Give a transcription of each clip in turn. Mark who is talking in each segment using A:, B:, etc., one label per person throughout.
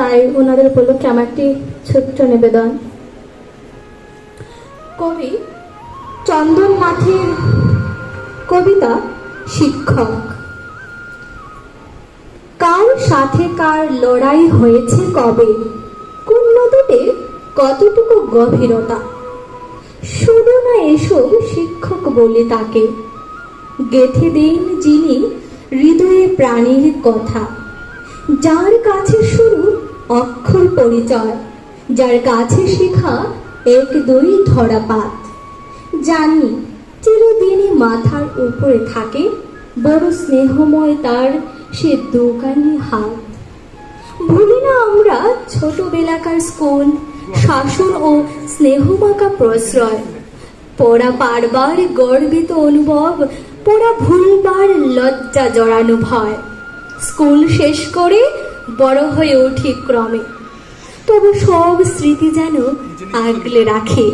A: তাই ওনাদের উপলক্ষে আমার একটি ছোট্ট নিবেদন। কবি চন্দন নাথের কবিতা শিক্ষক, কার সাথে কার লড়াই হয়েছে কবে? কোন নদীতে কতটুকু গভীরতা? শুধু না এসব শিক্ষক বলে তাকে। গেথে দিন যিনি হৃদয়ে প্রাণীর কথা। যার কাছে শুরু অক্ষর পরিচয়। যার কাছে শেখা এক দুই ধরা পাত। জানি চিরদিনই মাথার উপরে থাকে, বড় স্নেহময় তার সে দোকানি হাত। ভুলি না আমরা ছোটবেলাকার স্কুল, শাসন ও স্নেহমাকা প্রশ্রয়। পড়া পারবার গর্বিত অনুভব, পড়া ভুলবার লজ্জা জড়ানো ভয়। স্কুল শেষ করে বড় হয়ে উঠি ক্রমে। তবু সব স্মৃতি যেন আগলে রাখে।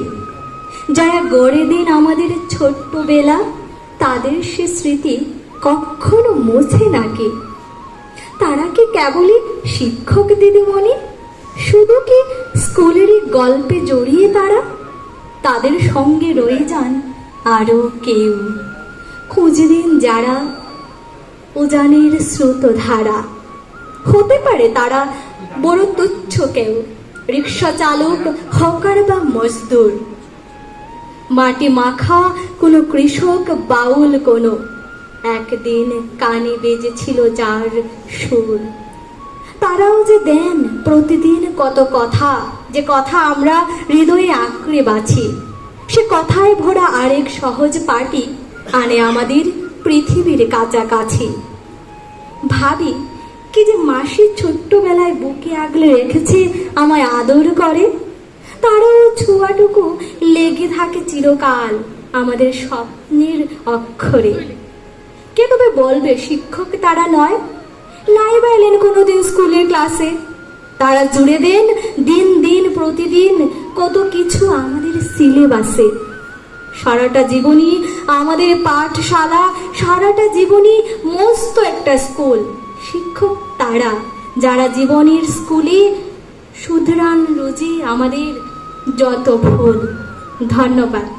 A: যারা গড়ে দেন আমাদের ছোট্টবেলা তাদের সে স্মৃতি কখনো মোছে নাকি তারা কি কেবলই শিক্ষক দিদিমণি শুধু কি স্কুলেরই গল্পে জড়িয়ে তারা? তাদের সঙ্গে রয়ে যান আরও কেউ। খুঁজে দিন যারা, উজানের স্রোতধারা। হতে পারে তারা বড় তুচ্ছ কেউ। রিক্সা চালক, হকার বা মজদুর। মাটি মাখা কোনো কৃষক, বাউল কোনো। একদিন কানে বেজেছিল যার সুর। তারাও যে দেন প্রতিদিন কত কথা, যে কথা আমরা হৃদয়ে আঁকড়ে বাছি সে কথায় ভরা আরেক সহজ পাটি আনে আমাদের পৃথিবীর কাছাকাছি। ভাবি কি যে মাসি ছোট্টবেলায় বুকে আগলে রেখেছে আমায় আদর করে? তারও ছোঁয়াটুকু লেগে থাকে চিরকাল আমাদের স্বপ্নের অক্ষরে। কে তবে বলবে, শিক্ষক তারা নয়? লাইভ এলেন কোনোদিন স্কুলের ক্লাসে? তারা জুড়ে দেন দিন দিন, প্রতিদিন কত কিছু আমাদের সিলেবাসে। সারাটা জীবনই আমাদের পাঠশালা, সারাটা জীবনই মস্ত একটা স্কুল। শিক্ষক তারা যারা জীবনের স্কুলে সুধরান রুজি আমাদের যত ভুল। ধন্যবাদ।